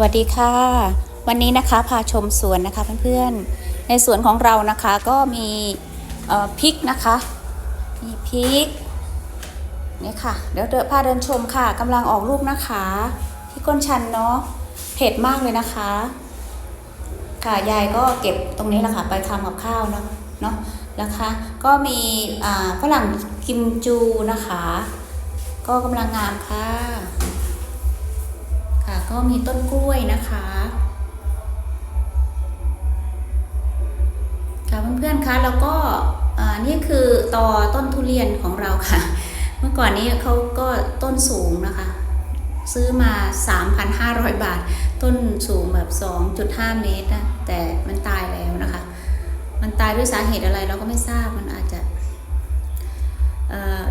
วัสดีค่ะ วันนี้นะคะพาชมสวนนะคะเพื่อนๆ ในสวนของเรานะคะก็มีพริกนะคะ มีพริกนี่ค่ะ เดี๋ยวเดินพาเดินชมค่ะกำลังออกลูกนะคะที่ก้นชันเนาะเผ็ดมากเลยนะคะ ค่ะยายก็เก็บตรงนี้แหละค่ะไปทำกับข้าวเนาะเนาะนะคะ ก็มีฝรั่งกิมจูนะคะ ก็กำลังงามค่ะ ค่ะก็มีต้นกล้วยนะคะค่ะเพื่อนๆคะแล้วก็นี่คือตอต้นทุเรียนของเราค่ะ เมื่อก่อนนี้เขาก็ต้นสูงนะคะ ซื้อมา 3,500 บาท ต้นสูงแบบ 2.5 เมตรนะแต่มันตายแล้วนะคะ มันตายด้วยสาเหตุอะไรเราก็ไม่ทราบมันอาจจะ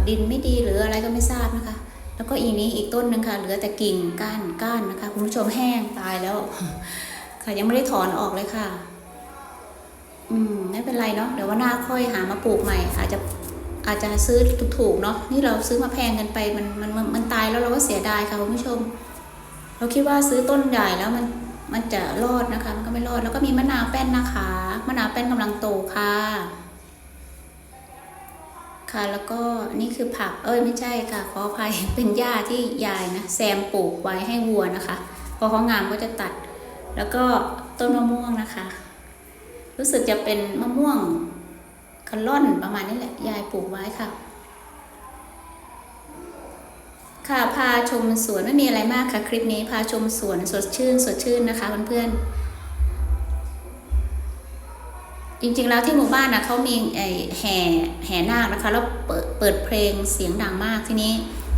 ดินไม่ดีหรืออะไรก็ไม่ทราบนะคะ แล้วก็อีนี้อีกต้นหนึ่งค่ะเหลือแต่กิ่งก้านก้านนะคะ คุณผู้ชมแห้งตายแล้ว ค่ะยังไม่ได้ถอนออกเลยค่ะ อืมไม่เป็นไรเนาะเดี๋ยวว่าหน้าค่อยหามาปลูกใหม่ อาจจะอาจจะซื้อถูกๆเนาะนี่เราซื้อมาแพงกันไปมันมันมันมันตายแล้วเราก็เสียดายค่ะคุณผู้ชม เราคิดว่าซื้อต้นใหญ่แล้วมันมันจะรอดนะคะ มันก็ไม่รอดแล้วก็มีมะนาวแป้นนะคะมะนาวแป้นกำลังโตค่ะ ค่ะ แล้วก็นี่คือผักเอ้ยไม่ใช่ค่ะขออภัยเป็นหญ้าที่ยายนะแซมปลูกไว้ให้วัวนะคะ พอเขางามก็จะตัด แล้วก็ต้นมะม่วงนะคะ รู้สึกจะเป็นมะม่วงคันล่อนประมาณนี้แหละยายปลูกไว้ค่ะ ค่ะพาชมสวนไม่มีอะไรมากค่ะ คลิปนี้พาชมสวนสดชื่นสดชื่นนะคะเพื่อนๆ จริงๆแล้วที่หมู่บ้านนะเขามีไอแห่แห่นาคนะคะแล้วเปิดเปิดเพลงเสียงดังมากทีนี้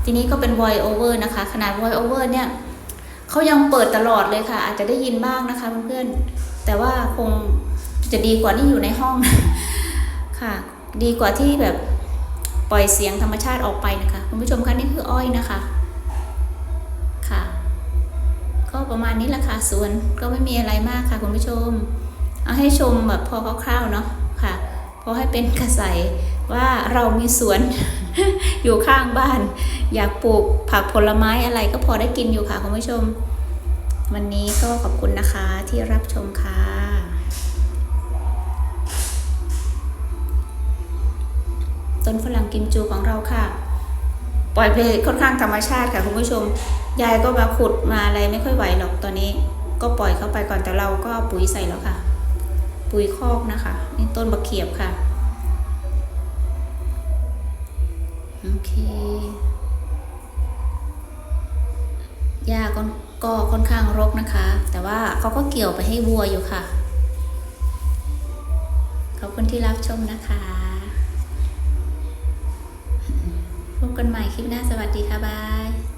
ทีนี้ก็เป็น voice over นะคะ ขนาด voice over เนี่ยเขายังเปิดตลอดเลยค่ะ อาจจะได้ยินบ้างนะคะเพื่อนๆแต่ว่าคงจะดีกว่าที่อยู่ในห้องค่ะ ดีกว่าที่แบบปล่อยเสียงธรรมชาติออกไปนะคะคุณผู้ชมคะนี่คืออ้อยนะคะค่ะ ก็ประมาณนี้แหละค่ะสวนก็ไม่มีอะไรมากค่ะคุณผู้ชม เอาให้ชมแบบพอคร่าวๆเนาะค่ะพอให้เป็นกระใสว่าเรามีสวนอยู่ข้างบ้าน อยากปลูกผักผลไม้อะไรก็พอได้กินอยู่ค่ะคุณผู้ชม วันนี้ก็ขอบคุณนะคะที่รับชมค่ะต้นฝรั่งกิมจูของเราค่ะ ปล่อยเพลงค่อนข้างธรรมชาติค่ะคุณผู้ชม ยายก็มาขุดมาอะไรไม่ค่อยไหวหรอกตอนนี้ ก็ปล่อยเข้าไปก่อนแต่เราก็ปุ๋ยใส่แล้วค่ะ ปุ๋ยคอกนะคะนี่ต้นบะเขียบค่ะโอเคหญ้าก็ก็ค่อนข้างรกนะคะ แต่ว่าเขาก็เกี่ยวไปให้วัวอยู่ค่ะ ขอบคุณที่รับชมนะคะ พบกันใหม่คลิปหน้าสวัสดีค่ะบาย